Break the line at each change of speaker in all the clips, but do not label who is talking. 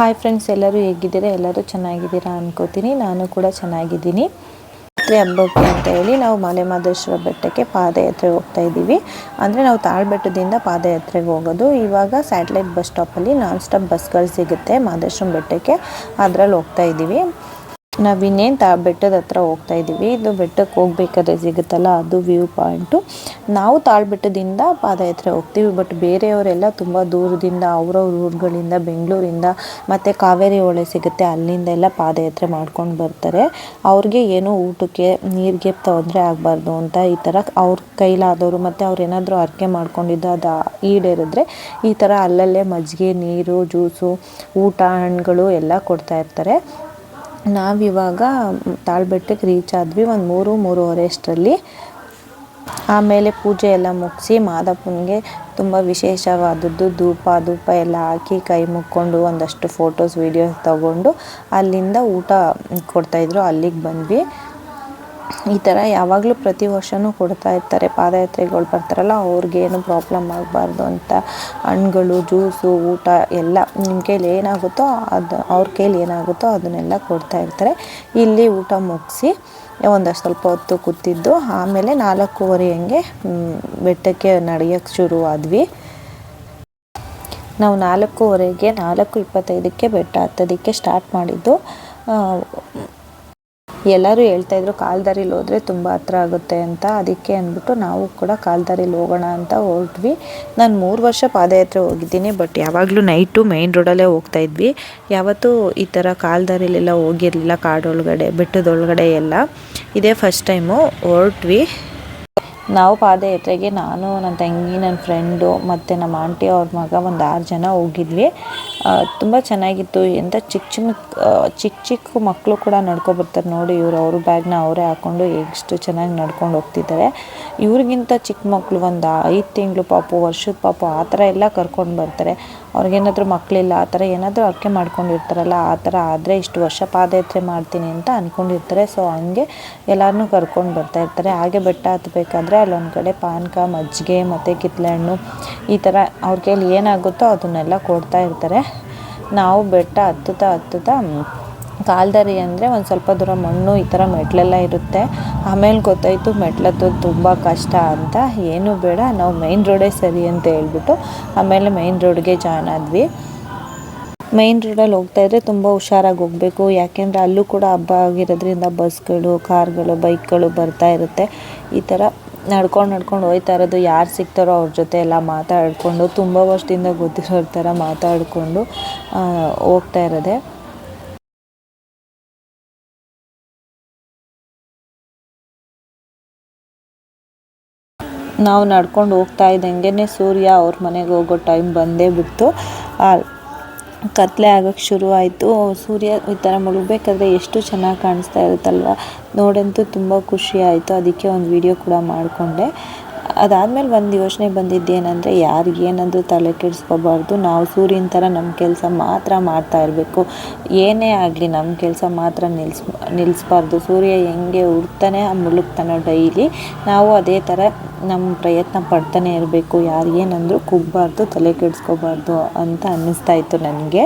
Hi friends ಎಲ್ಲರೂ ಹೇಗಿದ್ದೀರಾ? ಎಲ್ಲರೂ ಚೆನ್ನಾಗಿದ್ದೀರಾ ಅನ್ಕೋತೀನಿ. ನಾನು ಕೂಡ ಚೆನ್ನಾಗಿದ್ದೀನಿ. ಹಬ್ಬಕ್ಕೆ ಅಂತ ಹೇಳಿ ನಾವು ಮಲೆ ಮಾದೇಶ್ವರ ಬೆಟ್ಟಕ್ಕೆ ಪಾದಯಾತ್ರೆ ಹೋಗ್ತಾ ಇದ್ದೀವಿ. ಅಂದರೆ ನಾವು ತಾಳ್ಬೆಟ್ಟದಿಂದ ಪಾದಯಾತ್ರೆಗೆ ಹೋಗೋದು. ಇವಾಗ ಸ್ಯಾಟಲೈಟ್ ಬಸ್ ಸ್ಟಾಪಲ್ಲಿ ನಾನ್ ಸ್ಟಾಪ್ ಬಸ್ಗಳು ಸಿಗುತ್ತೆ ಮಾದೇಶ್ವರ ಬೆಟ್ಟಕ್ಕೆ. ಅದರಲ್ಲಿ ಹೋಗ್ತಾ ಇದ್ದೀವಿ. ನಾವು ಇನ್ನೇನು ತಾ ಬೆಟ್ಟದ ಹತ್ರ ಹೋಗ್ತಾ ಇದ್ದೀವಿ. ಇದು ಬೆಟ್ಟಕ್ಕೆ ಹೋಗ್ಬೇಕಾದ್ರೆ ಸಿಗುತ್ತಲ್ಲ, ಅದು ವ್ಯೂ ಪಾಯಿಂಟು ನಾವು ತಾಳ್ಬೆಟ್ಟದಿಂದ ಪಾದಯಾತ್ರೆ ಹೋಗ್ತೀವಿ ಬಟ್ ಬೇರೆಯವರೆಲ್ಲ ತುಂಬ ದೂರದಿಂದ, ಅವ್ರವ್ರ ಊರುಗಳಿಂದ, ಬೆಂಗಳೂರಿಂದ, ಮತ್ತು ಕಾವೇರಿ ಹೊಳೆ ಸಿಗುತ್ತೆ, ಅಲ್ಲಿಂದ ಎಲ್ಲ ಪಾದಯಾತ್ರೆ ಮಾಡ್ಕೊಂಡು ಬರ್ತಾರೆ. ಅವ್ರಿಗೆ ಏನೋ ಊಟಕ್ಕೆ, ನೀರಿಗೆ ತೊಂದರೆ ಆಗಬಾರ್ದು ಅಂತ ಈ ಥರ ಅವ್ರ ಕೈಲಾದವರು ಮತ್ತು ಅವ್ರು ಏನಾದರೂ ಅರ್ಕೆ ಮಾಡ್ಕೊಂಡಿದ್ದು ಅದು ಈಡೇರಿದ್ರೆ ಈ ಥರ ಅಲ್ಲಲ್ಲೇ ಮಜ್ಜಿಗೆ, ನೀರು, ಜ್ಯೂಸು, ಊಟ ಹಣ್ಣುಗಳು ಎಲ್ಲ ಕೊಡ್ತಾ ಇರ್ತಾರೆ. ನಾವಿವಾಗ ತಾಳ್ಬೆಟ್ಟಕ್ಕೆ ರೀಚ್ ಆದ್ವಿ ಒಂದು ಮೂರು, ಮೂರುವರೆ ಅಷ್ಟರಲ್ಲಿ. ಆಮೇಲೆ ಪೂಜೆ ಎಲ್ಲ ಮುಗಿಸಿ ಮಾದಪ್ಪನಿಗೆ ತುಂಬ ವಿಶೇಷವಾದದ್ದು ಧೂಪ ಧೂಪ ಎಲ್ಲ ಹಾಕಿ ಕೈ ಮುಕ್ಕೊಂಡು ಒಂದಷ್ಟು ಫೋಟೋಸ್ ವೀಡಿಯೋಸ್ ತಗೊಂಡು ಅಲ್ಲಿಂದ ಊಟ ಕೊಡ್ತಾಯಿದ್ರು ಅಲ್ಲಿಗೆ ಬಂದ್ವಿ. ಈ ಥರ ಯಾವಾಗಲೂ ಪ್ರತಿ ವರ್ಷವೂ ಕೊಡ್ತಾ ಇರ್ತಾರೆ, ಪಾದಯಾತ್ರೆಗಳು ಬರ್ತಾರಲ್ಲ, ಅವ್ರಿಗೇನು ಪ್ರಾಬ್ಲಮ್ ಆಗಬಾರ್ದು ಅಂತ. ಹಣ್ಗಳು ಜ್ಯೂಸು ಊಟ ಎಲ್ಲ ನಿಮ್ಮ ಕೈಲಿ ಏನಾಗುತ್ತೋ ಅದು, ಅವ್ರ ಕೈಲಿ ಏನಾಗುತ್ತೋ ಅದನ್ನೆಲ್ಲ ಕೊಡ್ತಾ ಇರ್ತಾರೆ. ಇಲ್ಲಿ ಊಟ ಮುಗಿಸಿ ಒಂದಷ್ಟು ಸ್ವಲ್ಪ ಹೊತ್ತು ಕೂತಿದ್ದು, ಆಮೇಲೆ ನಾಲ್ಕೂವರೆ ಹಂಗೆ ಬೆಟ್ಟಕ್ಕೆ ನಡೆಯೋಕ್ಕೆ ಆದ್ವಿ ನಾವು ನಾಲ್ಕೂವರೆಗೆ ನಾಲ್ಕು ಇಪ್ಪತ್ತೈದಕ್ಕೆ ಬೆಟ್ಟ ಹತ್ತೋದಕ್ಕೆ ಸ್ಟಾರ್ಟ್ ಮಾಡಿದ್ದು. ಎಲ್ಲರೂ ಹೇಳ್ತಾಯಿದ್ರು ಕಾಲ್ದಾರಿಲಿ ಹೋದ್ರೆ ತುಂಬ ಹತ್ರ ಆಗುತ್ತೆ ಅಂತ. ಅದಕ್ಕೆ ಅಂದ್ಬಿಟ್ಟು ನಾವು ಕೂಡ ಕಾಲ್ದಾರಿಲಿ ಹೋಗೋಣ ಅಂತ ಹೊರಟ್ವಿ ನಾನು ಮೂರು ವರ್ಷ ಪಾದಯಾತ್ರೆ ಹೋಗಿದ್ದೀನಿ, ಬಟ್ ಯಾವಾಗಲೂ ನೈಟು ಮೈನ್ ರೋಡಲ್ಲೇ ಹೋಗ್ತಾ ಇದ್ವಿ. ಯಾವತ್ತೂ ಈ ಥರ ಕಾಲ್ದಾರಿಲೆಲ್ಲ ಹೋಗಿರಲಿಲ್ಲ, ಕಾಡೊಳಗಡೆ, ಬೆಟ್ಟದೊಳಗಡೆ ಎಲ್ಲ. ಇದೇ ಫಸ್ಟ್ ಟೈಮು ಹೊರಟ್ವಿ ನಾವು ಪಾದಯಾತ್ರೆಗೆ ನಾನು, ನನ್ನ ತಂಗಿ, ನನ್ನ ಫ್ರೆಂಡು ಮತ್ತು ನಮ್ಮ ಆಂಟಿ ಅವ್ರ ಮಗ ಒಂದು ಆರು ಜನ ಹೋಗಿದ್ವಿ. ತುಂಬ ಚೆನ್ನಾಗಿತ್ತು. ಎಂಥ ಚಿಕ್ಕ ಚಿಕ್ಕ ಚಿಕ್ಕ ಚಿಕ್ಕ ಮಕ್ಕಳು ಕೂಡ ನಡ್ಕೊಬರ್ತಾರೆ ನೋಡಿ ಇವರು. ಅವ್ರ ಬ್ಯಾಗ್ನ ಅವರೇ ಹಾಕ್ಕೊಂಡು ಎಷ್ಟು ಚೆನ್ನಾಗಿ ನಡ್ಕೊಂಡು ಹೋಗ್ತಿದ್ದಾರೆ. ಇವ್ರಿಗಿಂತ ಚಿಕ್ಕ ಮಕ್ಕಳು ಒಂದು ಐದು ತಿಂಗಳು ಪಾಪು, ವರ್ಷದ ಪಾಪು ಆ ಥರ ಎಲ್ಲ ಕರ್ಕೊಂಡು ಬರ್ತಾರೆ. ಅವ್ರಿಗೇನಾದರೂ ಮಕ್ಕಳಿಲ್ಲ ಆ ಥರ ಏನಾದರೂ ಅರ್ಕೆ ಮಾಡ್ಕೊಂಡಿರ್ತಾರಲ್ಲ, ಆ ಥರ ಆದರೆ ಇಷ್ಟು ವರ್ಷ ಪಾದಯಾತ್ರೆ ಮಾಡ್ತೀನಿ ಅಂತ ಅಂದ್ಕೊಂಡಿರ್ತಾರೆ ಸೊ ಹಂಗೆ ಎಲ್ಲರನ್ನೂ ಕರ್ಕೊಂಡು ಬರ್ತಾ ಇರ್ತಾರೆ. ಹಾಗೆ ಬೆಟ್ಟ ಹತ್ತಬೇಕಾದ್ರೆ ಅಲ್ಲೊಂದು ಕಡೆ ಪಾನಕ ಮಜ್ಜಿಗೆ ಮತ್ತು ಕಿತ್ತಳೆ ಹಣ್ಣು ಈ ಥರ ಅವ್ರ ಕೈಲಿ ಏನಾಗುತ್ತೋ ಅದನ್ನೆಲ್ಲ ಕೊಡ್ತಾ ಇರ್ತಾರೆ. ನಾವು ಬೆಟ್ಟ ಹತ್ತುತ್ತಾ ಹತ್ತುತ್ತಾ ಕಾಲ್ದಾರಿ ಅಂದರೆ ಒಂದು ಸ್ವಲ್ಪ ದೂರ ಮಣ್ಣು ಈ ಥರ ಮೆಟ್ಲೆಲ್ಲ ಇರುತ್ತೆ. ಆಮೇಲೆ ಗೊತ್ತಾಯಿತು ಮೆಟ್ಲತ್ತೋದು ತುಂಬ ಕಷ್ಟ ಅಂತ. ಏನೂ ಬೇಡ, ನಾವು ಮೈನ್ ರೋಡೇ ಸರಿ ಅಂತ ಹೇಳ್ಬಿಟ್ಟು ಆಮೇಲೆ ಮೈನ್ ರೋಡ್ಗೆ ಜಾಯ್ನ್ ಆದ್ವಿ. ಮೈನ್ ರೋಡಲ್ಲಿ ಹೋಗ್ತಾ ಇದ್ದರೆ ತುಂಬ ಹುಷಾರಾಗಿ ಹೋಗಬೇಕು. ಯಾಕೆಂದರೆ ಅಲ್ಲೂ ಕೂಡ ಹಬ್ಬ ಆಗಿರೋದ್ರಿಂದ ಬಸ್ಗಳು, ಕಾರ್ಗಳು, ಬೈಕ್ಗಳು ಬರ್ತಾ ಇರುತ್ತೆ. ಈ ಥರ ನಡ್ಕೊಂಡು ನಡ್ಕೊಂಡು ಹೋಯ್ತಾ ಇರೋದು, ಯಾರು ಸಿಗ್ತಾರೋ ಅವ್ರ ಜೊತೆ ಎಲ್ಲ ಮಾತಾಡಿಕೊಂಡು, ತುಂಬ ವರ್ಷದಿಂದ ಗೊತ್ತಿರೋ ಥರ ಮಾತಾಡಿಕೊಂಡು ಹೋಗ್ತಾ ಇರೋದೆ. ನಾವು ನಡ್ಕೊಂಡು ಹೋಗ್ತಾ ಇದ್ದಂಗೆ ಸೂರ್ಯ ಅವ್ರ ಮನೆಗೆ ಹೋಗೋ ಟೈಮ್ ಬಂದೇ ಬಿಡ್ತು. ಕತ್ಲೆ ಆಗೋಕ್ಕೆ ಶುರುವಾಯಿತು. ಸೂರ್ಯ ಈ ಥರ ಮುಳುಗಬೇಕಾದ್ರೆ ಎಷ್ಟು ಚೆನ್ನಾಗಿ ಕಾಣಿಸ್ತಾ ಇರುತ್ತಲ್ವ? ನೋಡಂತೂ ತುಂಬ ಖುಷಿ ಆಯಿತು ಅದಕ್ಕೆ ಒಂದು ವಿಡಿಯೋ ಕೂಡ ಮಾಡಿಕೊಂಡೆ. ಅದಾದಮೇಲೆ ಒಂದು ಯೋಚನೆ ಬಂದಿದ್ದೇನೆಂದರೆ ಯಾರಿಗೇನಾದರೂ ತಲೆ ಕೆಡಿಸ್ಕೋಬಾರ್ದು. ನಾವು ಸೂರ್ಯನ ಥರ ನಮ್ಮ ಕೆಲಸ ಮಾತ್ರ ಮಾಡ್ತಾ ಇರಬೇಕು. ಏನೇ ಆಗಲಿ ನಮ್ಮ ಕೆಲಸ ಮಾತ್ರ ನಿಲ್ಸ್ ನಿಲ್ಲಿಸ್ಬಾರ್ದು ಸೂರ್ಯ ಹೆಂಗೆ ಹುಡ್ತಾನೆ ಮುಳುಗ್ತಾನೆ ಡೈಲಿ ನಾವು ಅದೇ ಥರ ನಮ್ಮ ಪ್ರಯತ್ನ ಪಡ್ತಾನೆ ಇರಬೇಕು. ಯಾರಿಗೇನಂದರೂ ಕುಗ್ಬಾರ್ದು, ತಲೆ ಕೆಡಿಸ್ಕೋಬಾರ್ದು ಅಂತ ಅನ್ನಿಸ್ತಾ ಇತ್ತು ನನಗೆ.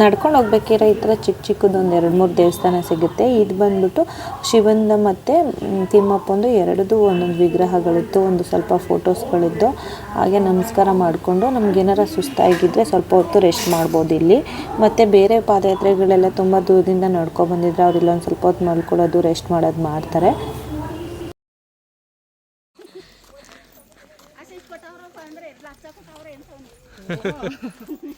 ನಡ್ಕೊಂಡು ಹೋಗ್ಬೇಕಿರೋ ಈ ಥರ ಚಿಕ್ಕ ಚಿಕ್ಕದು ಒಂದು ಎರಡು ಮೂರು ದೇವಸ್ಥಾನ ಸಿಗುತ್ತೆ. ಇದು ಬಂದ್ಬಿಟ್ಟು ಶಿವಂದ ಮತ್ತು ತಿಮ್ಮಪ್ಪಂದು ಎರಡದು ಒಂದೊಂದು ವಿಗ್ರಹಗಳಿತ್ತು ಒಂದು ಸ್ವಲ್ಪ ಫೋಟೋಸ್ಗಳಿದ್ದು ಹಾಗೆ ನಮಸ್ಕಾರ ಮಾಡಿಕೊಂಡು ನಮಗೇನಾರ ಸುಸ್ತಾಗಿದ್ದರೆ ಸ್ವಲ್ಪ ಹೊತ್ತು ರೆಸ್ಟ್ ಮಾಡ್ಬೋದು ಇಲ್ಲಿ. ಮತ್ತು ಬೇರೆ ಪಾದಯಾತ್ರೆಗಳೆಲ್ಲ ತುಂಬ ದೂರದಿಂದ ನಡ್ಕೊ ಬಂದಿದ್ರೆ ಅವ್ರು ಇಲ್ಲೊಂದು ಸ್ವಲ್ಪ ಹೊತ್ತು ಮಲ್ಕೊಳ್ಳೋದು ರೆಸ್ಟ್ ಮಾಡೋದು ಮಾಡ್ತಾರೆ.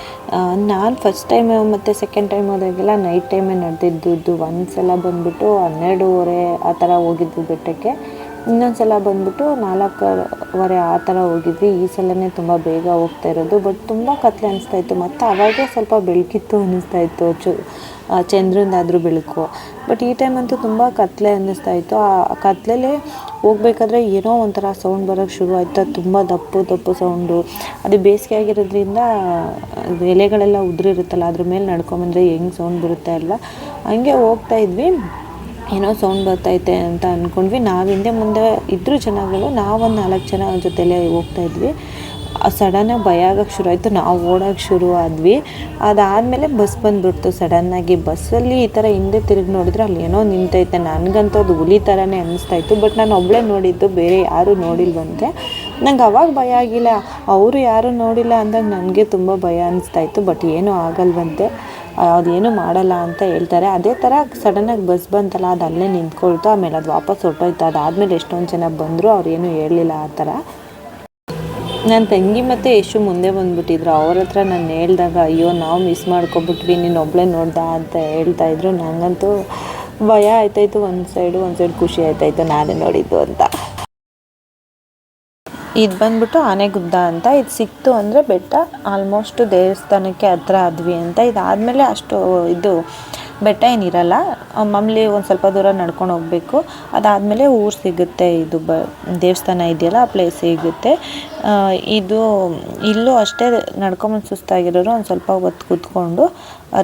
ನಾನು ಫಸ್ಟ್ ಟೈಮ್ ಮತ್ತು ಸೆಕೆಂಡ್ ಟೈಮ್ ಹೋದಾಗೆಲ್ಲ ನೈಟ್ ಟೈಮೇ ನಡೆದಿದ್ದು ಒಂದು ಸಲ ಬಂದುಬಿಟ್ಟು ಹನ್ನೆರಡೂವರೆ ಆ ಥರ ಹೋಗಿದ್ದು ಬೆಟ್ಟಕ್ಕೆ. ಇನ್ನೊಂದು ಸಲ ಬಂದ್ಬಿಟ್ಟು ನಾಲ್ಕೂವರೆ ಆ ಥರ ಹೋಗಿದ್ವಿ. ಈ ಸಲನೇ ತುಂಬ ಬೇಗ ಹೋಗ್ತಾ ಇರೋದು. ಬಟ್ ತುಂಬ ಕತ್ಲೆ ಅನಿಸ್ತಾ ಇತ್ತು. ಮತ್ತು ಅವಾಗೇ ಸ್ವಲ್ಪ ಬೆಳಕಿತ್ತು ಅನ್ನಿಸ್ತಾ ಇತ್ತು. ಚು ಬೆಳಕು. ಬಟ್ ಈ ಟೈಮ್ ಅಂತೂ ತುಂಬ ಕತ್ಲೆ ಅನ್ನಿಸ್ತಾ ಇತ್ತು. ಆ ಕತ್ಲೆಲೇ ಹೋಗ್ಬೇಕಾದ್ರೆ ಏನೋ ಒಂಥರ ಸೌಂಡ್ ಬರೋಕ್ಕೆ ಶುರು ಆಯಿತು. ತುಂಬ ದಪ್ಪು ದಪ್ಪು ಸೌಂಡು ಅದು ಬೇಸಿಗೆ ಆಗಿರೋದ್ರಿಂದ ಎಲೆಗಳೆಲ್ಲ ಉದುರಿರುತ್ತಲ್ಲ, ಅದ್ರ ಮೇಲೆ ನಡ್ಕೊಂಬಂದರೆ ಹೆಂಗೆ ಸೌಂಡ್ ಬರುತ್ತೆ ಅಲ್ವಾ? ಹಂಗೆ ಹೋಗ್ತಾ ಇದ್ವಿ. ಏನೋ ಸೌಂಡ್ ಬರ್ತೈತೆ ಅಂತ ಅಂದ್ಕೊಂಡ್ವಿ ನಾವು ಹಿಂದೆ ಮುಂದೆ ಇದ್ದರೂ ಜನಗಳು ನಾವೊಂದು ನಾಲ್ಕು ಜನ ಜೊತೆಲೇ ಹೋಗ್ತಾ ಇದ್ವಿ. ಸಡನ್ನಾಗಿ ಭಯ ಆಗೋಕ್ಕೆ ಶುರು ಆಯಿತು. ನಾವು ಓಡೋಕ್ಕೆ ಶುರು ಆದ್ವಿ. ಅದಾದಮೇಲೆ ಬಸ್ ಬಂದುಬಿಡ್ತು. ಸಡನ್ನಾಗಿ ಬಸ್ಸಲ್ಲಿ ಈ ಥರ ಹಿಂದೆ ತಿರುಗಿ ನೋಡಿದ್ರೆ ಅಲ್ಲಿ ಏನೋ ನಿಂತೈತೆ. ನನಗಂತೂ ಅದು ಹುಲಿ ಥರನೇ ಅನ್ನಿಸ್ತಾ ಇತ್ತು ಬಟ್ ನಾನು ಒಬ್ಬಳೇ ನೋಡಿದ್ದು, ಬೇರೆ ಯಾರೂ ನೋಡಿಲ್ವಂತೆ. ನಂಗೆ ಅವಾಗ ಭಯ ಆಗಿಲ್ಲ. ಅವರು ಯಾರೂ ನೋಡಿಲ್ಲ ಅಂದಾಗ ನನಗೆ ತುಂಬ ಭಯ ಅನ್ನಿಸ್ತಾ ಇತ್ತು ಬಟ್ ಏನೂ ಆಗಲ್ವಂತೆ. ಅದೇನು ಮಾಡಲ್ಲ ಅಂತ ಹೇಳ್ತಾರೆ. ಅದೇ ಥರ ಸಡನ್ನಾಗಿ ಬಸ್ ಬಂತಲ್ಲ, ಅದು ಅಲ್ಲೇ ನಿಂತ್ಕೊಳ್ತು, ಆಮೇಲೆ ಅದು ವಾಪಸ್ ಹೊರಟೋಯ್ತು. ಅದಾದಮೇಲೆ ಎಷ್ಟೊಂದು ಜನ ಬಂದರು, ಅವ್ರು ಏನೂ ಹೇಳಲಿಲ್ಲ ಆ ಥರ. ನನ್ನ ತಂಗಿ ಮತ್ತು ಯಶು ಮುಂದೆ ಬಂದುಬಿಟ್ಟಿದ್ರು. ಅವ್ರ ಹತ್ರ ನಾನು ಹೇಳಿದಾಗ, ಅಯ್ಯೋ, ನಾವು ಮಿಸ್ ಮಾಡ್ಕೊಬಿಟ್ವಿ, ನೀನು ಒಬ್ಬಳೇ ನೋಡ್ದ? ಅಂತ ಹೇಳ್ತಾ ಇದ್ರು. ನನಗಂತೂ ಭಯ ಆಯ್ತಾಯಿತ್ತು ಒಂದು ಸೈಡು ಒಂದು ಸೈಡ್ ಖುಷಿ ಆಯ್ತಾಯಿತ್ತು ನಾನೇ ನೋಡಿದ್ದು ಅಂತ. ಇದು ಬಂದ್ಬಿಟ್ಟು ಆನೆಗುದ್ದ ಅಂತ. ಇದು ಸಿಕ್ತು ಅಂದರೆ ಬೆಟ್ಟ ಆಲ್ಮೋಸ್ಟ್ ದೇವಸ್ಥಾನಕ್ಕೆ ಹತ್ರ ಆದ್ವಿ ಅಂತ. ಇದಾದಮೇಲೆ ಅಷ್ಟು ಇದು ಬೆಟ್ಟ ಏನಿರಲ್ಲ, ಮಾಮೂಲಿ ಒಂದು ಸ್ವಲ್ಪ ದೂರ ನಡ್ಕೊಂಡು ಹೋಗಬೇಕು. ಅದಾದಮೇಲೆ ಊರು ಸಿಗುತ್ತೆ, ಇದು ಬ ದೇವಸ್ಥಾನ ಇದೆಯಲ್ಲ, ಆ ಪ್ಲೇಸ್ ಸಿಗುತ್ತೆ. ಇದು ಇಲ್ಲೂ ಅಷ್ಟೇ ನಡ್ಕೊಂಬಂದು ಸುಸ್ತಾಗಿರೋರು ಒಂದು ಸ್ವಲ್ಪ ಹೊತ್ತು ಕೂತ್ಕೊಂಡು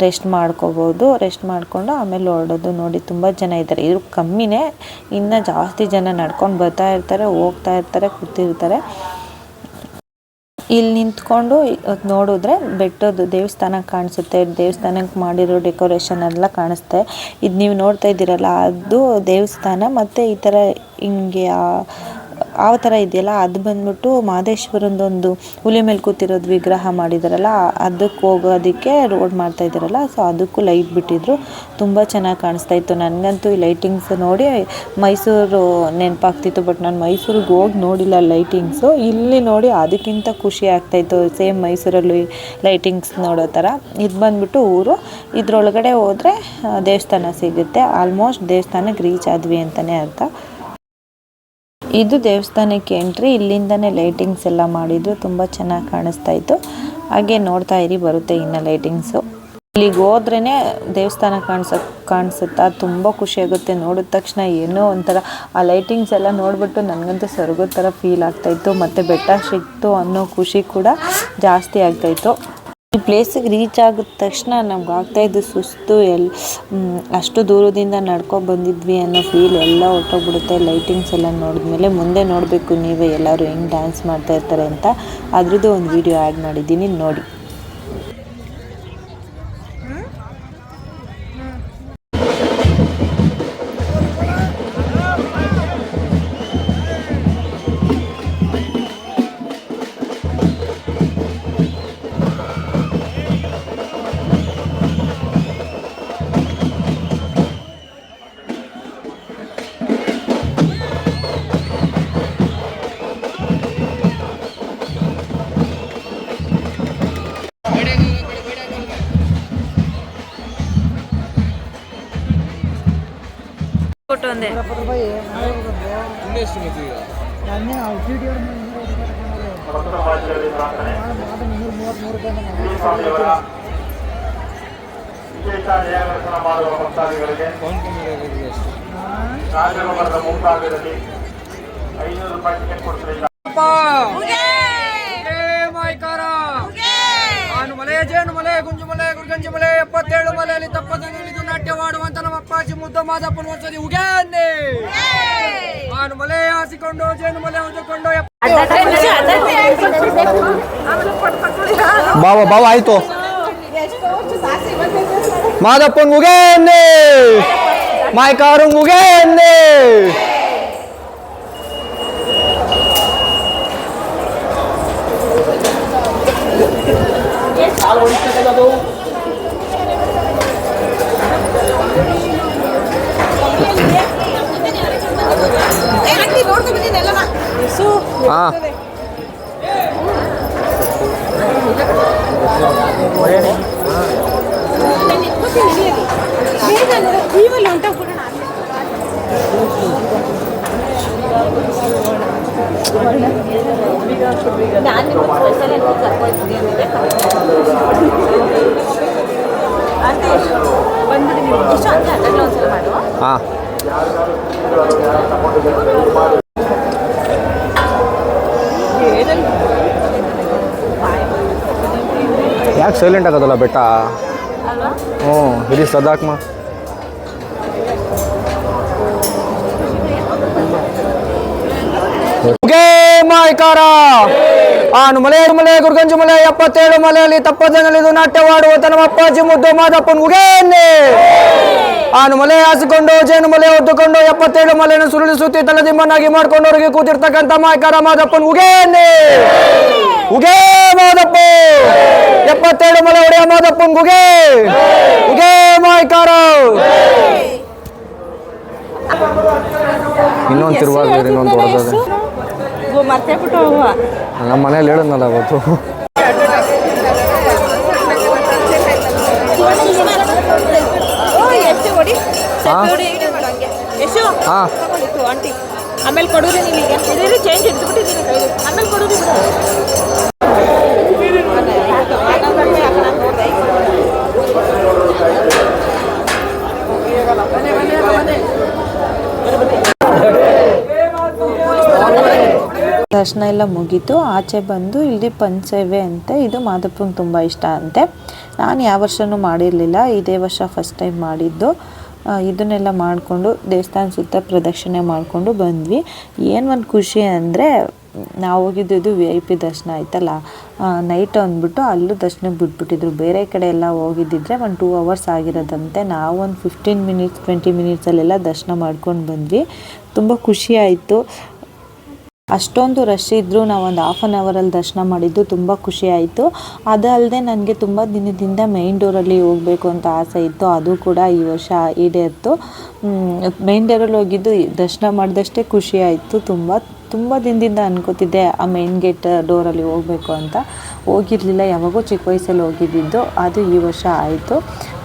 ರೆಸ್ಟ್ ಮಾಡ್ಕೋಬೋದು. ರೆಸ್ಟ್ ಮಾಡಿಕೊಂಡು ಆಮೇಲೆ ಹೊರಡೋದು ನೋಡಿ ತುಂಬ ಜನ ಇದ್ದಾರೆ. ಇದು ಕಮ್ಮಿನೇ. ಇನ್ನೂ ಜಾಸ್ತಿ ಜನ ನಡ್ಕೊಂಡು ಬರ್ತಾ ಇರ್ತಾರೆ, ಹೋಗ್ತಾ ಇರ್ತಾರೆ, ಕೂತಿರ್ತಾರೆ. ಇಲ್ಲಿ ನಿಂತ್ಕೊಂಡು ನೋಡಿದ್ರೆ ಬೆಟ್ಟದ ದೇವಸ್ಥಾನ ಕಾಣಿಸುತ್ತೆ. ದೇವಸ್ಥಾನಕ್ಕೆ ಮಾಡಿರೋ ಡೆಕೋರೇಷನ್ ಎಲ್ಲ ಕಾಣಿಸುತ್ತೆ. ಇದು ನೀವು ನೋಡ್ತಾ ಇದ್ದೀರಲ್ಲ, ಅದು ದೇವಸ್ಥಾನ. ಮತ್ತು ಈ ಥರ ಹಿಂಗೆ ಆ- ಥರ ಇದೆಯಲ್ಲ, ಅದು ಬಂದ್ಬಿಟ್ಟು ಮಹದೇಶ್ವರಂದೊಂದು ಹುಲಿ ಮೇಲೆ ಕೂತಿರೋದು ವಿಗ್ರಹ ಮಾಡಿದಾರಲ್ಲ, ಅದಕ್ಕೆ ಹೋಗೋದಕ್ಕೆ ರೋಡ್ ಮಾಡ್ತಾ ಇದ್ದಾರಲ್ಲ ಸೊ ಅದಕ್ಕೂ ಲೈಟ್ ಬಿಟ್ಟಿದ್ರು. ತುಂಬ ಚೆನ್ನಾಗಿ ಕಾಣಿಸ್ತಾ ಇತ್ತು. ನನಗಂತೂ ಈ ಲೈಟಿಂಗ್ಸ್ ನೋಡಿ ಮೈಸೂರು ನೆನಪಾಗ್ತಿತ್ತು ಬಟ್ ನಾನು ಮೈಸೂರಿಗೆ ಹೋಗಿ ನೋಡಿಲ್ಲ ಲೈಟಿಂಗ್ಸು ಇಲ್ಲಿ ನೋಡಿ ಅದಕ್ಕಿಂತ ಖುಷಿ ಆಗ್ತಾಯಿತ್ತು ಸೇಮ್ ಮೈಸೂರಲ್ಲಿ ಲೈಟಿಂಗ್ಸ್ ನೋಡೋ ಥರ. ಇದು ಬಂದ್ಬಿಟ್ಟು ಊರು. ಇದರೊಳಗಡೆ ಹೋದರೆ ದೇವಸ್ಥಾನ ಸಿಗುತ್ತೆ. ಆಲ್ಮೋಸ್ಟ್ ದೇವಸ್ಥಾನಕ್ಕೆ ರೀಚ್ ಆದ್ವಿ ಅಂತಲೇ ಅರ್ಥ. ಇದು ದೇವಸ್ಥಾನಕ್ಕೆ ಎಂಟ್ರಿ. ಇಲ್ಲಿಂದನೇ ಲೈಟಿಂಗ್ಸ್ ಎಲ್ಲ ಮಾಡಿದ್ರು ತುಂಬ ಚೆನ್ನಾಗಿ ಕಾಣಿಸ್ತಾ ಇತ್ತು. ಹಾಗೆ ನೋಡ್ತಾ ಇರಿ, ಬರುತ್ತೆ ಇನ್ನು ಲೈಟಿಂಗ್ಸು ಇಲ್ಲಿಗೆ ಹೋದ್ರೇ ದೇವಸ್ಥಾನ ಕಾಣಿಸ, ಕಾಣಿಸುತ್ತಾ ತುಂಬ ಖುಷಿ ಆಗುತ್ತೆ. ನೋಡಿದ ತಕ್ಷಣ ಏನೋ ಒಂಥರ, ಆ ಲೈಟಿಂಗ್ಸ್ ಎಲ್ಲ ನೋಡಿಬಿಟ್ಟು ನನಗಂತೂ ಸ್ವರ್ಗದ ಥರ ಫೀಲ್ ಆಗ್ತಾಯಿತ್ತು ಮತ್ತು ಬೆಟ್ಟ ಸಿಕ್ತು ಅನ್ನೋ ಖುಷಿ ಕೂಡ ಜಾಸ್ತಿ ಆಗ್ತಾಯಿತ್ತು ಈ ಪ್ಲೇಸಿಗೆ ರೀಚ್ ಆಗಿದ ತಕ್ಷಣ ನಮ್ಗೆ ಆಗ್ತಾಯಿದ್ದು ಸುಸ್ತು ಎಲ್ಲಿ ಅಷ್ಟು ದೂರದಿಂದ ನಡ್ಕೊ ಬಂದಿದ್ವಿ ಅನ್ನೋ ಫೀಲ್ ಎಲ್ಲ ಹೊರ್ಟೋಗ್ಬಿಡುತ್ತೆ ಲೈಟಿಂಗ್ಸ್ ಎಲ್ಲ ನೋಡಿದ್ಮೇಲೆ ಮುಂದೆ ನೋಡಬೇಕು ನೀವೇ ಎಲ್ಲರೂ ಹೆಂಗೆ ಡ್ಯಾನ್ಸ್ ಮಾಡ್ತಾ ಇರ್ತಾರೆ ಅಂತ. ಅದ್ರದ್ದು ಒಂದು ವಿಡಿಯೋ ಆ್ಯಡ್ ಮಾಡಿದ್ದೀನಿ, ನೋಡಿ.
ಮುಂಭಾಗದಲ್ಲಿ ಐನೂರು ರೂಪಾಯಿ ಟಿಕೆಟ್ ಕೊಡ್ತಾರೆ
ಮಾಯ್ಕಾರ ಮಲೆ ಜೇನು ಮಲೆ ಗುಂಜು ಮಲೆ ಗುರ್ಗಂಜಿ ಮಲೆ ಎಪ್ಪತ್ತೇಳು ಮಲೆಯಲ್ಲಿ ತಪ್ಪದಲ್ಲಿದ್ದು ನಾಟ್ಯವಾಡುವಂತ ನಮ್ಮ ಅಪ್ಪಾಜಿ ಮುದ್ದ ಮಾದಪ್ಪನ ಒಂದ್ಸರಿ ಉಗ್ಯಾನ್ನೆ ನಾನು ಮಲೆ ಹಾಸಿಕೊಂಡು ಜೇನು ಮಲೆ ಹೊಂದಿಕೊಂಡು
ಬಾವ ಬಾವ ಆಯ್ತು ಮಾದಪ್ಪನ್ ಮುಗೇನ್ನೆ ಮಾಯ್ಕಾರು ಮುಗೇನ್ನೆ ಹಾ
ನಾನು ನಿಮಗೆ ಸ್ಪೆಷಲ್ ಅಂತ ಕರ್ಕೊಳ್ತಿದ್ದೀನಿ ಅಂತ ಬಂದ್ಬಿಡಿ ನೀವು ಎಷ್ಟು ಅಂದರೆ ಅದರಲ್ಲಿ ಒಂದ್ಸಲ ಮಾಡುವ
ಯಾಕೆ ಸೈಲೆಂಟ್ ಆಗೋದಲ್ಲ ಬೆಟ್ಟ? ಹ್ಞೂ ಇಲ್ಲಿ ಸದಾಕ್ಮ. ಮಾಯಕಾರ ಮಾಯ್ಕಾರ ಆನು ಮಲೆ ಮಲೆ, ಗುರುಗಂಜು ಮಲೆ, ಎಪ್ಪತ್ತೇಳು ಮಲೆಯಲ್ಲಿ ತಪ್ಪದನಲ್ಲಿದು ನಾಟ್ಯವಾಡುವ ತನ್ನ ಅಪ್ಪಾಜಿ ಮುದ್ದು ಮಾದಪ್ಪನ ಉಗೇನೆ. ಆನು ಮಲೆ ಹಾಸಿಕೊಂಡು, ಜೇನು ಮಲೆ ಹೊತ್ತುಕೊಂಡು ಎಪ್ಪತ್ತೇಳು ಮಲೆಯನ್ನು ಸುರುಳಿ ಸುತ್ತಿ ಮಾಡ್ಕೊಂಡು ಅವರಿಗೆ ಕೂತಿರ್ತಕ್ಕಂಥ ಮಾಯಕಾರ ಮಾದಪ್ಪನ ಉಗೇನೆ. ಉಗೇ ಮಾದಪ್ಪ. ಎಪ್ಪತ್ತೇಳು ಮಲೆ ಒಡೆಯ ಮಾದಪ್ಪನ ಗುಗೆ ಉಗೇ ಮಾಯಕಾರ. ಇನ್ನೊಂದು ತಿರುವಾಗ ಇನ್ನೊಂದು ಹೊಡೆದದೆ
ಮರ್ತೇ ಬಿಟ್ಟು ಹೋಗುವ.
ನಮ್ಮ ಮನೇಲಿ ಹೇಳಿದ್ನಲ್ಲ ಅವತ್ತು. ಹಾ?
ಆಂಟಿ. ಆಮೇಲೆ ಕೊಡೋರಿ ನಿಮಗೆ ಚೇಂಜ್ ಇಟ್ಬಿಟ್ಟಿದ್ದೀನಿ ಕೈಲಿ. ಆಮೇಲೆ ಕೊಡೋರಿ ಬಿಡು. ದರ್ಶನ ಎಲ್ಲ ಮುಗೀತು. ಆಚೆ ಬಂದು ಇಲ್ಲಿ ಪಂಚೇವೆ ಅಂತೆ. ಇದು ಮಾದಪ್ಪಂಗೆ ತುಂಬ ಇಷ್ಟ ಅಂತೆ. ನಾನು ಯಾವ ವರ್ಷನೂ ಮಾಡಿರಲಿಲ್ಲ. ಇದೇ ವರ್ಷ ಫಸ್ಟ್ ಟೈಮ್ ಮಾಡಿದ್ದು. ಇದನ್ನೆಲ್ಲ ಮಾಡಿಕೊಂಡು ದೇವಸ್ಥಾನ ಸುತ್ತ ಪ್ರದಕ್ಷಿಣೆ ಮಾಡಿಕೊಂಡು ಬಂದ್ವಿ. ಏನು ಒಂದು ಖುಷಿ ಅಂದರೆ, ನಾವು ಹೋಗಿದ್ದು ವಿ ಐ ಪಿ ದರ್ಶನ ಆಯ್ತಲ್ಲ. ನೈಟ್ ಅಂದ್ಬಿಟ್ಟು ಅಲ್ಲೂ ದರ್ಶನಕ್ಕೆ ಬಿಟ್ಬಿಟ್ಟಿದ್ರು. ಬೇರೆ ಕಡೆ ಎಲ್ಲ ಹೋಗಿದ್ದಿದ್ರೆ ಒಂದು ಟೂ ಅವರ್ಸ್ ಆಗಿರೋದಂತೆ. ನಾವು ಒಂದು ಫಿಫ್ಟೀನ್ ಮಿನಿಟ್ಸ್ ಟ್ವೆಂಟಿ ಮಿನಿಟ್ಸಲ್ಲೆಲ್ಲ ದರ್ಶನ ಮಾಡ್ಕೊಂಡು ಬಂದ್ವಿ. ತುಂಬ ಖುಷಿ ಆಯಿತು. ಅಷ್ಟೊಂದು ರಶ್ ಇದ್ದರೂ ನಾವು ಒಂದು ಹಾಫ್ ಆನ್ ಅವರಲ್ಲಿ ದರ್ಶನ ಮಾಡಿದ್ದು ತುಂಬ ಖುಷಿ ಆಯಿತು. ಅದಲ್ಲದೆ ನನಗೆ ತುಂಬ ದಿನದಿಂದ ಮೈನ್ ಡೋರಲ್ಲಿ ಹೋಗಬೇಕು ಅಂತ ಆಸೆ ಇತ್ತು. ಅದು ಕೂಡ ಈ ವರ್ಷ ಈಡೇರಿತು. ಮೈನ್ ಡೋರಲ್ಲಿ ಹೋಗಿದ್ದು ದರ್ಶನ ಮಾಡಿದಷ್ಟೇ ಖುಷಿ ಆಯಿತು. ತುಂಬ ತುಂಬ ದಿನದಿಂದ ಅನ್ಕೋತಿದ್ದೆ, ಆ ಮೇನ್ ಗೇಟ್ ಡೋರಲ್ಲಿ ಹೋಗಬೇಕು ಅಂತ. ಹೋಗಿರಲಿಲ್ಲ, ಯಾವಾಗೋ ಚಿಕ್ಕ ವಯಸ್ಸಲ್ಲಿ ಹೋಗಿದ್ದಿದ್ದು, ಅದು ಈ ವರ್ಷ ಆಯಿತು.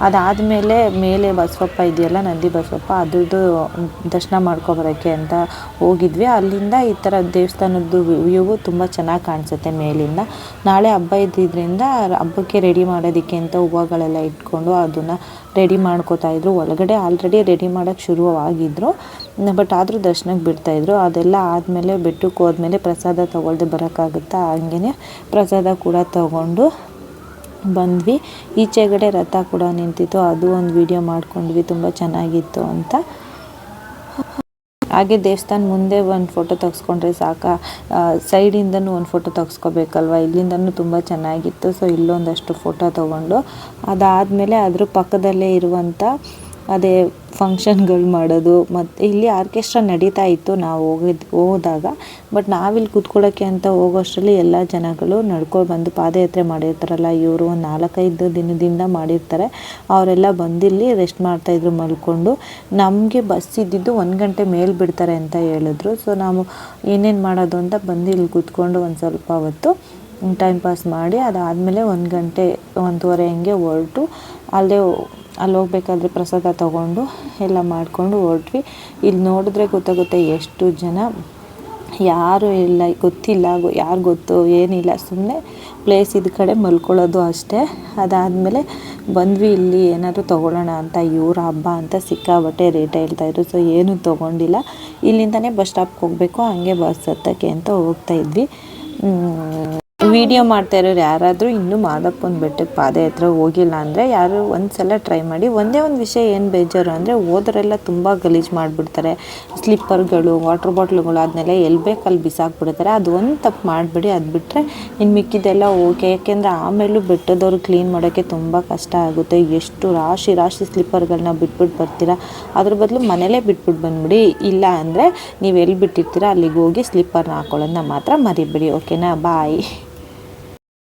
ಅದಾದಮೇಲೆ ಮೇಲೆ ಬಸವಪ್ಪ ಇದೆಯಲ್ಲ, ನಂದಿ ಬಸವಪ್ಪ, ಅದ್ರದ್ದು ದರ್ಶನ ಮಾಡ್ಕೊಬರೋಕ್ಕೆ ಅಂತ ಹೋಗಿದ್ವಿ. ಅಲ್ಲಿಂದ ಈ ಥರ ದೇವಸ್ಥಾನದ್ದು ವ್ಯೂವು ತುಂಬ ಚೆನ್ನಾಗಿ ಕಾಣಿಸುತ್ತೆ ಮೇಲಿಂದ. ನಾಳೆ ಹಬ್ಬ ಇದ್ದಿದ್ದರಿಂದ ಹಬ್ಬಕ್ಕೆ ರೆಡಿ ಮಾಡೋದಕ್ಕೆ ಅಂತ ಹೂವುಗಳೆಲ್ಲ ಇಟ್ಕೊಂಡು ಅದನ್ನು ರೆಡಿ ಮಾಡ್ಕೋತಾ ಇದ್ರು. ಒಳಗಡೆ ಆಲ್ರೆಡಿ ರೆಡಿ ಮಾಡೋಕ್ಕೆ ಶುರುವಾಗಿದ್ರು. ಬಟ್ ಆದರೂ ದರ್ಶನಕ್ಕೆ ಬಿಡ್ತಾಯಿದ್ರು ಅದೆಲ್ಲ ಆದಮೇಲೆ ಬೆಟ್ಟಕ್ಕೆ ಹೋದ್ಮೇಲೆ ಪ್ರಸಾದ ತೊಗೊಳ್ದೆ ಬರೋಕ್ಕಾಗುತ್ತಾ? ಹಂಗೇ ಪ್ರಸಾದ ಕೂಡ ತೊಗೊಂಡು ಬಂದ್ವಿ. ಈಚೆಗಡೆ ರಥ ಕೂಡ ನಿಂತಿತ್ತು. ಅದು ಒಂದು ವಿಡಿಯೋ ಮಾಡ್ಕೊಂಡ್ವಿ. ತುಂಬ ಚೆನ್ನಾಗಿತ್ತು ಅಂತ. ಹಾಗೆ ದೇವಸ್ಥಾನ ಮುಂದೆ ಒಂದು ಫೋಟೋ ತೆಗೆಸ್ಕೊಂಡ್ರೆ ಸಾಕ. ಸೈಡಿಂದನೂ ಒಂದು ಫೋಟೋ ತೆಗೆಸ್ಕೋಬೇಕಲ್ವ? ಇಲ್ಲಿಂದನೂ ತುಂಬ ಚೆನ್ನಾಗಿತ್ತು. ಸೊ ಇಲ್ಲೊಂದಷ್ಟು ಫೋಟೋ ತೊಗೊಂಡು. ಅದಾದಮೇಲೆ ಅದ್ರ ಪಕ್ಕದಲ್ಲೇ ಇರುವಂಥ ಅದೇ ಫಂಕ್ಷನ್ಗಳು ಮಾಡೋದು, ಮತ್ತು ಇಲ್ಲಿ ಆರ್ಕೆಸ್ಟ್ರಾ ನಡೀತಾ ಇತ್ತು ನಾವು ಹೋಗಿದ್, ಹೋದಾಗ. ಬಟ್ ನಾವಿಲ್ಲಿ ಕೂತ್ಕೊಳ್ಳೋಕ್ಕೆ ಅಂತ ಹೋಗೋಷ್ಟರಲ್ಲಿ ಎಲ್ಲ ಜನಗಳು ನಡ್ಕೊಂಡು ಬಂದು ಪಾದಯಾತ್ರೆ ಮಾಡಿರ್ತಾರಲ್ಲ, ಇವರು ಒಂದು ನಾಲ್ಕೈದು ದಿನದಿಂದ ಮಾಡಿರ್ತಾರೆ. ಅವರೆಲ್ಲ ಬಂದಿಲ್ಲಿ ರೆಸ್ಟ್ ಮಾಡ್ತಾಯಿದ್ರು ಮಲ್ಕೊಂಡು. ನಮಗೆ ಬಸ್ ಇದ್ದಿದ್ದು ಒಂದು ಗಂಟೆ ಮೇಲೆ ಬಿಡ್ತಾರೆ ಅಂತ ಹೇಳಿದ್ರು. ಸೊ ನಾವು ಏನೇನು ಮಾಡೋದು ಅಂತ ಬಂದು ಇಲ್ಲಿ ಕೂತ್ಕೊಂಡು ಒಂದು ಸ್ವಲ್ಪ ಹೊತ್ತು ಟೈಮ್ ಪಾಸ್ ಮಾಡಿ ಅದಾದಮೇಲೆ ಒಂದು ಗಂಟೆ, ಒಂದೂವರೆ ಹಂಗೆ ಹೊರಟು ಅಲ್ಲೇ ಅಲ್ಲಿ ಹೋಗ್ಬೇಕಾದ್ರೆ ಪ್ರಸಾದ ತಗೊಂಡು ಎಲ್ಲ ಮಾಡಿಕೊಂಡು ಹೊರಟ್ವಿ. ಇಲ್ಲಿ ನೋಡಿದ್ರೆ ಗೊತ್ತಾಗುತ್ತೆ ಎಷ್ಟು ಜನ, ಯಾರು ಇಲ್ಲ, ಗೊತ್ತಿಲ್ಲ ಯಾರು ಗೊತ್ತು, ಏನಿಲ್ಲ ಸುಮ್ಮನೆ ಪ್ಲೇಸ್ ಇದ್ದ ಕಡೆ ಮಲ್ಕೊಳ್ಳೋದು ಅಷ್ಟೇ. ಅದಾದಮೇಲೆ ಬಂದ್ವಿ, ಇಲ್ಲಿ ಏನಾದರೂ ತೊಗೊಳ್ಳೋಣ ಅಂತ, ಇವ್ರ ಹಬ್ಬ ಅಂತ ಸಿಕ್ಕಾಬಟ್ಟೆ ರೇಟ್ ಹೇಳ್ತಾಯಿದ್ರು ಸೊ ಏನೂ ತೊಗೊಂಡಿಲ್ಲ. ಇಲ್ಲಿಂದನೇ ಬಸ್ ಸ್ಟಾಪ್ಗೆ ಹೋಗಬೇಕು, ಹಂಗೆ ಬಸ್ ಹತ್ತಕ್ಕೆ ಅಂತ ಹೋಗ್ತಾ ಇದ್ವಿ. ವಿಡಿಯೋ ಮಾಡ್ತಾ ಇರೋರು ಯಾರಾದರೂ ಇನ್ನೂ ಮಾದಪ್ಪನ ಬೆಟ್ಟಕ್ಕೆ ಪಾದಯಾತ್ರೆ ಹೋಗಿಲ್ಲ ಅಂದರೆ ಯಾರು ಒಂದು ಸಲ ಟ್ರೈ ಮಾಡಿ. ಒಂದೇ ಒಂದು ವಿಷಯ ಏನು ಬೇಜಾರು ಅಂದರೆ ಹೋದರೆಲ್ಲ ತುಂಬ ಗಲೀಜು ಮಾಡಿಬಿಡ್ತಾರೆ. ಸ್ಲಿಪ್ಪರ್ಗಳು ವಾಟರ್ ಬಾಟ್ಲುಗಳು ಅದನ್ನೆಲ್ಲ ಎಲ್ಲಿ ಬೇಕಲ್ಲಿ ಬಿಸಾಕ್ಬಿಡ್ತಾರೆ. ಅದು ಒಂದು ತಪ್ಪು ಮಾಡಿಬಿಡಿ, ಅದು ಬಿಟ್ಟರೆ ಇನ್ನು ಮಿಕ್ಕಿದೆಲ್ಲ ಓಕೆ ಯಾಕೆಂದರೆ ಆಮೇಲೂ ಬೆಟ್ಟದವ್ರು ಕ್ಲೀನ್ ಮಾಡೋಕ್ಕೆ ತುಂಬ ಕಷ್ಟ ಆಗುತ್ತೆ. ಎಷ್ಟು ರಾಶಿ ರಾಶಿ ಸ್ಲಿಪ್ಪರ್ಗಳನ್ನ ಬಿಟ್ಬಿಟ್ಟು ಬರ್ತೀರಾ? ಅದ್ರ ಬದಲು ಮನೇಲೇ ಬಿಟ್ಬಿಟ್ಟು ಬಂದುಬಿಡಿ. ಇಲ್ಲ ಅಂದರೆ ನೀವು ಎಲ್ಲಿ ಬಿಟ್ಟಿರ್ತೀರ? ಅಲ್ಲಿಗೆ ಹೋಗಿ ಸ್ಲಿಪ್ಪರ್ನ ಹಾಕೊಳ್ಳೋದನ್ನ ಮಾತ್ರ ಮರಿಬಿಡಿ. ಓಕೆನಾ ಬಾಯ್